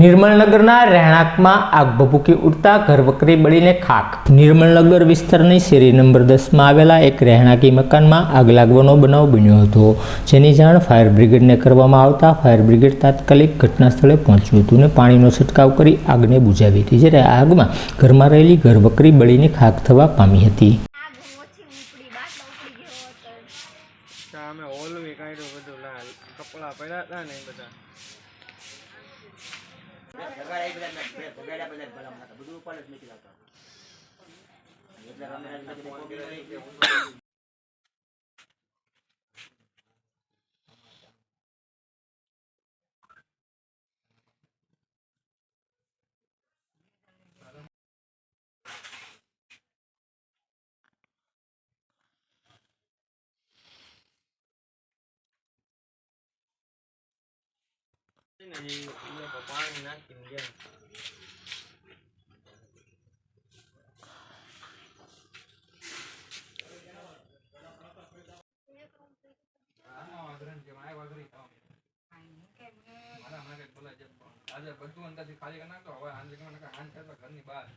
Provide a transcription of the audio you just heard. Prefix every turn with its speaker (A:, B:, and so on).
A: નિર્મલનગરના રહેણાંકમાં આગ ભભૂકી ઉડતા ઘરવકરી બળીને ખાક નિર્મલનગર વિસ્તારની શેરી નંબર દસમાં આવેલા એક રહેણાંકી મકાનમાં આગ લાગવાનો બનાવ બન્યો હતો, જેની જાણ ફાયર બ્રિગેડને કરવામાં આવતા ફાયર બ્રિગેડ તાત્કાલિક ઘટના સ્થળે પહોંચ્યું હતું અને પાણીનો છંટકાવ કરી આગને બુઝાવી હતી, જ્યારે આગમાં ઘરમાં રહેલી ઘરવકરી બળીને ખાક થવા પામી હતી.
B: અમે ઓલવી કાઢ્યું બધું કપડા પડ્યા હતા ને બધા.
C: ભગાડ્યા બધા ભગાડ્યા બધા ભલા મને બધું ઉપર જ મૂકી લાવતા એટલે અમે
D: આજે બધું અંદરથી ખાલી કરી નાખતો હવે આંજે ઘરની બહાર